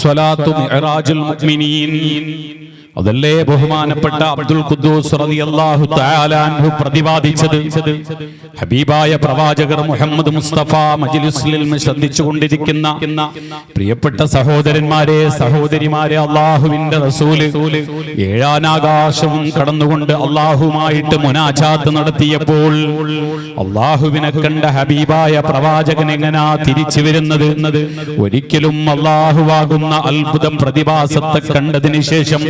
അസ്വലാത്തു മിഅ്റാജുൽ മുഅ്മിനീൻ അതല്ലേ ബഹുമാനപ്പെട്ട അബ്ദുൽ ഖുദ്ദൂസ് റളിയല്ലാഹു തആല അൻഹു പ്രതിപാദിച്ചത്? ഹബീബായ പ്രവാചകർ മുഹമ്മദ് മുസ്തഫ മജ്ലിസിൽ ശ്രദ്ധിച്ചു കൊണ്ടിരിക്കുന്ന പ്രിയപ്പെട്ട സഹോദരന്മാരെ സഹോദരിമാരെ അള്ളാഹുവിന്റെ റസൂൽ ഏഴാനാകാശവും കടന്നുകൊണ്ട് അള്ളാഹുമായിട്ട് മുനാജാത്ത് നടത്തിയപ്പോൾ അള്ളാഹുവിനെ കണ്ട ഹബീബായ പ്രവാചകൻ എങ്ങനാ തിരിച്ചു വരുന്നത്? ഒരിക്കലും അള്ളാഹുവാകുന്ന അത്ഭുത പ്രതിഭാസത്തെ കണ്ടതിന് ശേഷം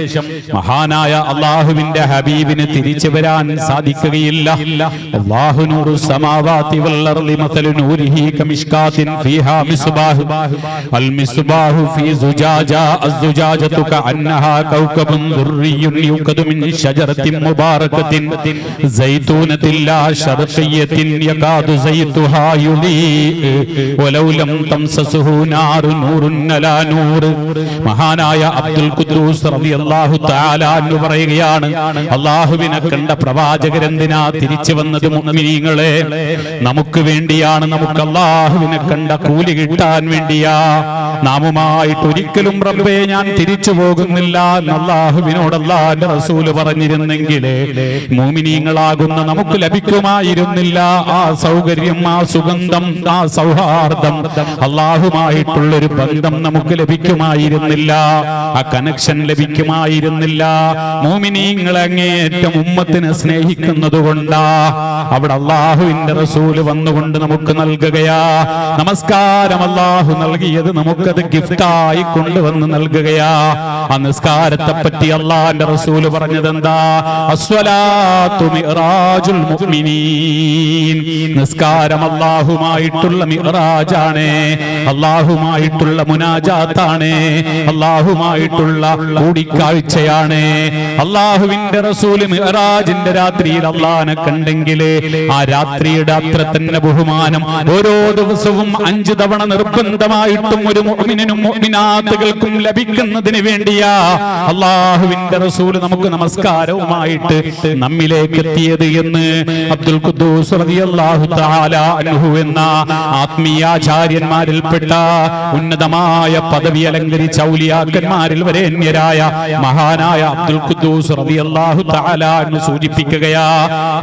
മഹാനായ അള്ളാഹുവിന്റെ ഹബീബിന് തിരിച്ചു വരാൻ സാധിക്കുകയില്ല. അള്ളാഹു നൂറു സമാവാതി വൽ അർളി മസലു നൂരിഹി കമിഷ്കാത്തിൻ ഫീഹാ മിസ്ബാഹു. അൽ മിസ്ബാഹു ഫീ സുജാജ അസ്സുജാജതു കഅന്നഹാ കൗകബുൻ ദുർരിയുൻ യുഖദു മിൻ ശജറത്തിൻ മുബാറകത്തിൻ. സൈതൂനത്തിൻ ലാ ശർഖിയത്തിൻ യകാദു സൈതുഹാ യുലീ. വലൗ ലം തംസസുഹു നാറു നൂറുൻ അലാ നൂർ മഹാനായ അബ്ദുൽ ഖുദ്ദൂസ് റളിയല്ലാഹു എന്ന് പറയുകയാണ്. അള്ളാഹുവിനെ കണ്ട പ്രവാചകരെന്തിനാ തിരിച്ചു വന്നത് മുഅ്മിനീങ്ങളെ? നമുക്ക് വേണ്ടിയാണ് നമുക്ക് അള്ളാഹുവിനെ കണ്ട കൂലി കിട്ടാൻ വേണ്ടിയാ. നാമുമായിട്ട് ഒരിക്കലും റബ്ബേ ഞാൻ തിരിച്ചു പോകുന്നില്ല എന്ന് റസൂൽ പറഞ്ഞിരുന്നെങ്കിൽ മോമിനീങ്ങളാകുന്ന നമുക്ക് ലഭിക്കുമായിരുന്നില്ല. ആ സൗകര്യം ആ സുഗന്ധം ആ സൗഹാർദ്ദം അള്ളാഹുമായിട്ടുള്ളൊരു ബന്ധം നമുക്ക് ലഭിക്കുമായിരുന്നില്ല. ആ കണക്ഷൻ ലഭിക്കുമായിരുന്നില്ല മോമിനിങ്ങൾ അങ്ങേയറ്റം ഉമ്മത്തിനെ സ്നേഹിക്കുന്നത് കൊണ്ടാ അവിടെ അള്ളാഹുവിന്റെ റസൂൽ വന്നുകൊണ്ട് നമുക്ക് നൽകുകയാ. നമസ്കാരം അള്ളാഹു നൽകിയത് നമുക്കത് ഗിഫ്റ്റായി കൊണ്ടുവന്ന് നൽകുകയാ. ആ നിസ്കാരത്തെ പറ്റി അള്ളാഹിന്റെ റസൂൽ പറഞ്ഞത് എന്താ നിസ്കാരം അള്ളാഹുമായിട്ടുള്ള മിറാജാണ്. അള്ളാഹുമായിട്ടുള്ള മുനാജാത്താണ്. അള്ളാഹുമായിട്ടുള്ള കൂടിക്കാഴ്ചയാണ് അള്ളാഹുവിന്റെ റസൂൽ മിഹറാജിന്റെ രാത്രിയിൽ അള്ളാഹനെ കണ്ടെങ്കിൽ ആ രാത്രിയുടെ അത്ര തന്നെ ബഹുമാനം. ഓരോ ദിവസവും അഞ്ചു തവണ നിർബന്ധമായിട്ടും ഒരു മുഅ്മിനും ലഭിക്കുന്നതിന് വേണ്ടിയാ അള്ളാഹുവിന്റെ റസൂൽ നമുക്ക് നമസ്കാരവുമായിട്ട് നമ്മിലേക്ക് എത്തിയത് എന്ന് അബ്ദുൽ ഖുദ്ദൂസ് റളിയല്ലാഹു തആല അൻഹു എന്ന ആത്മീയാചാര്യന്മാരിൽപ്പെട്ട ഉന്നതമായ പദവി അലങ്കരിച്ച ഔലിയാക്കന്മാരിൽ വരേണ്യരായ മഹാനായ അബ്ദുൽ ഖുദ്ദൂസ് റളിയല്ലാഹു തആല എന്ന് സൂചിപ്പിക്കുകയാ.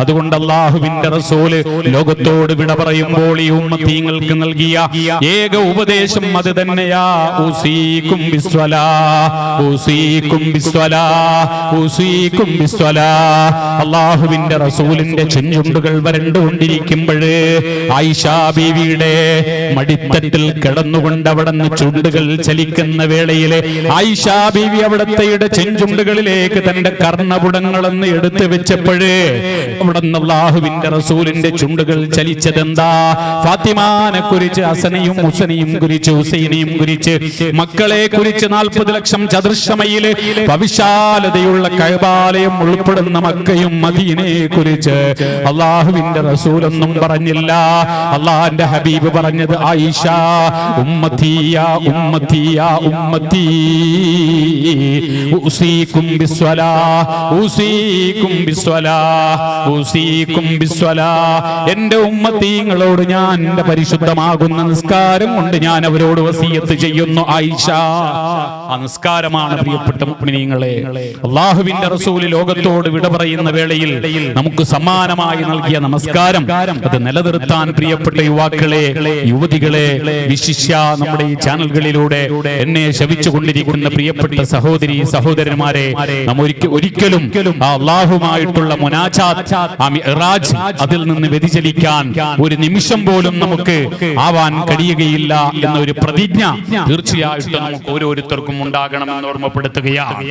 അതുകൊണ്ട് അല്ലാഹുവിന്റെ റസൂൽ ലോകത്തോട് വിട പറയുമ്പോൾ ഈ ഉമ്മത്തീങ്ങൾക്ക് നൽകിയ ഏക ഉപദേശം അത് തന്നെയാ. ഉസീകും ബിസ്വലാ. ഉസീകും ബിസ്വലാ. ഉസീകും ബിസ്വലാ. റസൂലിന്റെ റസൂലിന്റെ ചെഞ്ചുണ്ടുകൾ വരണ്ടുകൊണ്ടിരിക്കുമ്പോൾ ആയിഷ ബീവിയുടെ മടിത്തട്ടിൽ കിടന്നുകൊണ്ട് അവിടെ നിന്ന് ചുണ്ടുകൾ ചലിക്കുന്ന വേളയിലെ ആയിഷ ബീവി അവിടത്തെയുടെ ചെഞ്ചുണ്ടുകളിലേക്ക് തന്റെ കർണപുടങ്ങളെന്ന് എടുത്തു വെച്ചപ്പോഴേ അവിടെ നിന്നുള്ളാഹുവിന്റെ റസൂലിന്റെ ചുണ്ടുകൾ ചലിച്ചതെന്താ? ഫാത്തിമാനെ കുറിച്ച് അസനയും ഹുസനയും കുറിച്ച് ഹുസൈനെയും കുറിച്ച് മക്കളെ കുറിച്ച് നാൽപ്പത് ലക്ഷം ചതുർശമയിൽ ഭവിശാലതയുള്ള കൈബാലയം ഉൾപ്പെടുന്ന മക്കയും മദീനയെ കുറിച്ച് അള്ളാഹുവിന്റെ റസൂലൊന്നും പറഞ്ഞില്ല. അള്ളാഹിന്റെ ഹബീബ് പറഞ്ഞത് ആയിഷ ഉമ്മത്തിയ ഉമ്മത്തിയ ഉമ്മത്തി ഉസീക്കും ബിസ്വലാ ഉസീക്കും ബിസ്വലാ ഉസീക്കും ബിസ്വലാ. എന്റെ ഉമ്മത്തീങ്ങളോട് ഞാൻ എന്റെ പരിശുദ്ധമാകുന്ന നിസ്കാരം കൊണ്ട് ഞാൻ അവരോട് വസീയത്ത് ചെയ്യുന്നു ആയിഷ. ആ നിസ്കാരമാണ് പ്രിയപ്പെട്ട മുക്മിനീങ്ങളെ അള്ളാഹുവിന്റെ റസൂൽ ലോകത്തോട് വിട പറയുന്ന വേളയിൽ നമുക്ക് സമ്മാനമായി നൽകിയ നമസ്കാരം. അത് നിലനിർത്താൻ പ്രിയപ്പെട്ട യുവാക്കളെ യുവതികളെ വിശിഷ്യ നമ്മുടെ ഈ ചാനലുകളിലൂടെ എന്നെ ശവിച്ചുകൊണ്ടിരിക്കുന്ന പ്രിയപ്പെട്ട സഹോദരി സഹോദരന്മാരെ നാം ഒരിക്കലും അള്ളാഹുമായിട്ടുള്ള മുനാജാത്ത് അതിൽ നിന്ന് വ്യതിചലിക്കാൻ ഒരു നിമിഷം പോലും നമുക്ക് ആവാൻ കഴിയുകയില്ല എന്നൊരു പ്രതിജ്ഞ തീർച്ചയായിട്ടും നമുക്ക് ഓരോരുത്തർക്കും ഉണ്ടാകണമെന്ന് ഓർമ്മപ്പെടുത്തുകയാണ്.